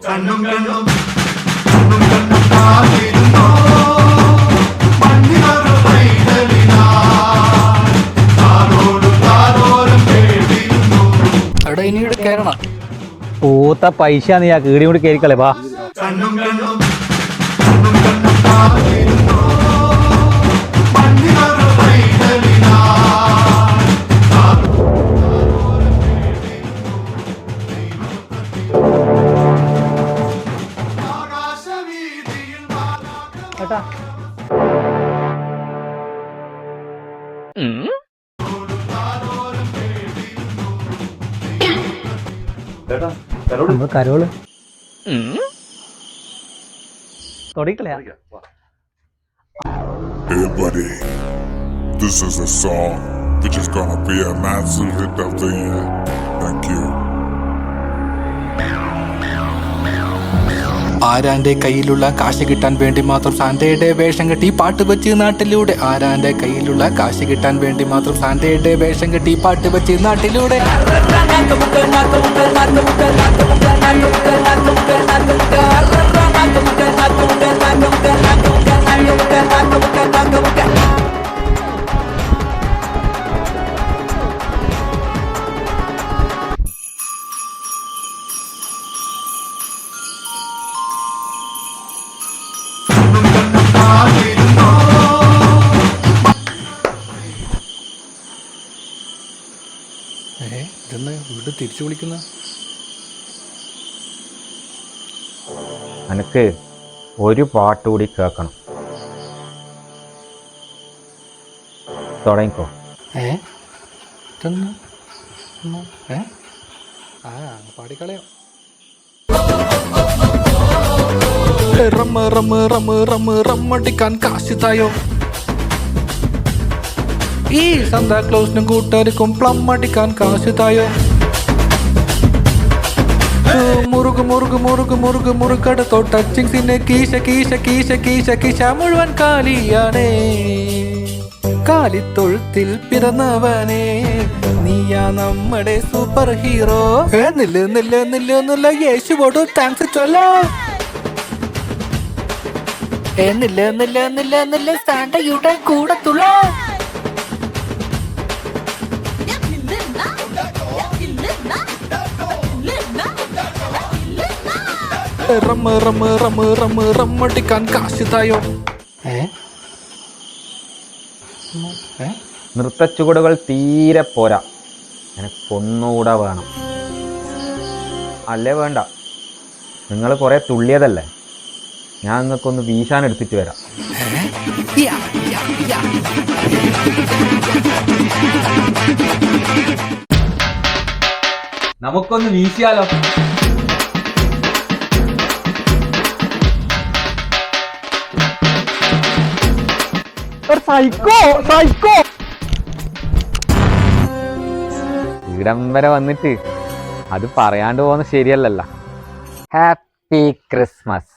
കണ്ണും കണ്ണും കണ്ണും കണ്ണും കാത്തിരുന്നോ മണ്ണിനൊരു പൈതലിനാ താരോടും താരോരം കേട്ടിരുന്നു അവിടെ ഇനി ഇവിടെ കയറണം പൂത്ത പൈസ നീ ആ കീടി കൂടി കയറിക്കളെ വാ. കണ്ണും കണ്ണും കണ്ണും കണ്ണും കാത്തിരുന്നോ ഏട്ടാ നമ്മൾ കരോൾ തൊടിക്കളയാ Hey buddy, this is a song which is gonna be a massive hit of the year. Thank you. ആരാന്റെ കയ്യിലുള്ള കാശ് കിട്ടാൻ വേണ്ടി മാത്രം സാന്റയുടെ വേഷം കെട്ടി പാട്ട് വെച്ച് നാട്ടിലൂടെ. ആരാന്റെ കയ്യിലുള്ള കാശ് കിട്ടാൻ വേണ്ടി മാത്രം സാന്റയുടെ വേഷം കെട്ടി പാട്ട് വെച്ച് നാട്ടിലൂടെ. ഏ ഇതെന്ന് വീട് തിരിച്ചു വിളിക്കുന്ന? അനക്ക് ഒരു പാട്ട് കൂടി കേൾക്കണം. തുടങ്ങിക്കോ. ഏ? ഇതെന്ന് ഏ? ആ പാടിക്കളയോ. റമ്മ റമ്മ റമ്മ റമ്മ റമ്മടിക്കാൻ കാശ് തായോ? ഈ സന്താക്ലോസിനും കൂട്ടുകാർക്കും പ്ലം അടിക്കാൻ കാശ് തായോ? മുറുകു മുറുകു മുറുകു മുറുകു മുറുക്കടത്തോ ടച്ചിങ് സിന്നെ കീശ കീശ കീശ കീശ കീശ മുഴുവൻ കാലിയാണേ. കാലിത്തൊഴുത്തിൽ പിറന്നവനെ നീയാ നമ്മുടെ സൂപ്പർ ഹീറോ നില്ല് നില്ല് നില്ല് നില്ല യേശുവോട് താങ്ക്സ് ചൊല്ലോ. നില്ല് നില്ല് നില്ല് നില്ല് സാണ്ടയുടെ കൂടത്തുള്ള. റമ്മ് റമ്മ് റമ്മ് റമ്മ് റമ്മടിക്കാൻ കാശ് തായോ? ഏ? ഏ? നൃത്തച്ചുവടുകൾ തീരെ പോരാ. എനിക്കൊന്നുകൂടെ വേണം. അല്ലേ വേണ്ട. നിങ്ങൾ കുറെ തുള്ളിയതല്ലേ? ഞാൻ നിങ്ങൾക്കൊന്ന് വീശാൻ എടുത്തിട്ട് വരാം. നമുക്കൊന്ന് വീശിയാലോ? Psycho psycho. വരെ വന്നിട്ട് അത് പറയാണ്ട് പോകുന്നത് ശരിയല്ലല്ല. Happy Christmas